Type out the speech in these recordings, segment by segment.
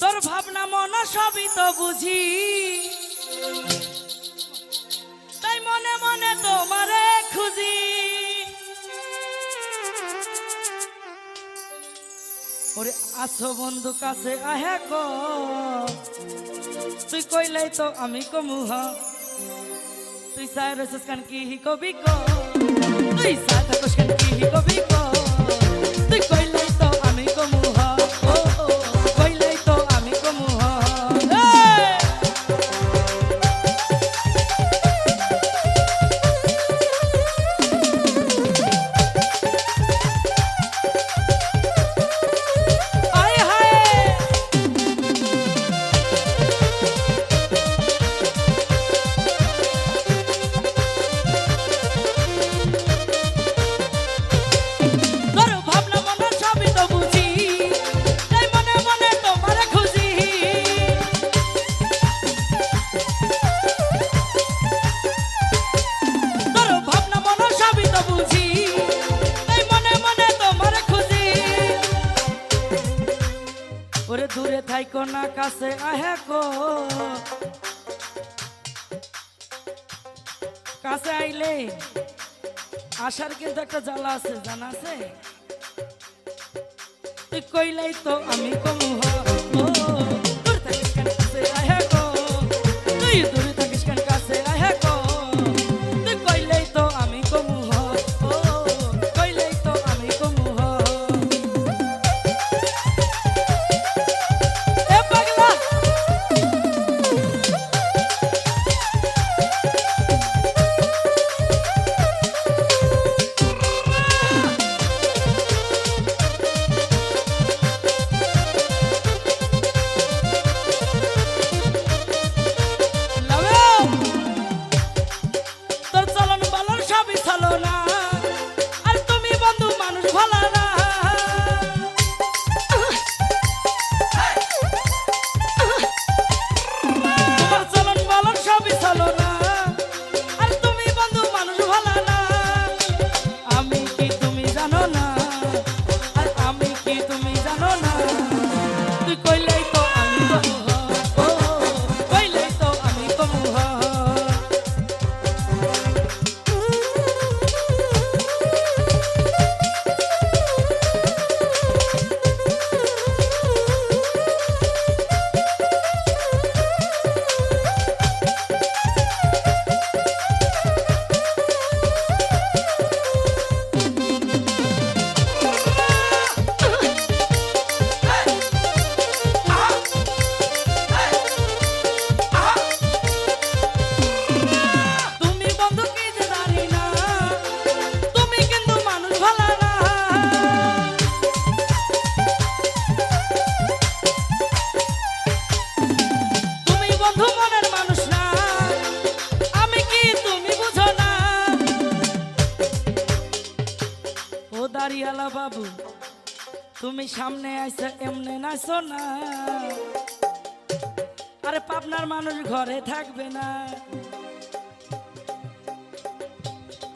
তোর ভাবনা মনা সবই তো বুঝি। তাই মনে মনে তোমারে খুঁজি। ওরে আসো বন্ধু, কাছে আহে ক। তুই কইলাই তো আমি কমু হ। তুই সাই রসস কান কি কবি ক? তুই থাকস কান কি কবি ক? থাইকো না কাছে, আহে কো। কাছে আইলে আসার কিন্তু একটা জ্বালা আছে, জানা আছে? তুই কইলাই তো আমি কমু হ দাঁড়িয়ালা বাবু, তুমি সামনে আইছো এমনে নাচো না। আরে পাবনার মানুষ ঘরে থাকবে না।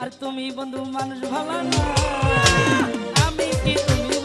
আর তুমি বন্ধু মানুষ ভালো না। আমি কি তুমি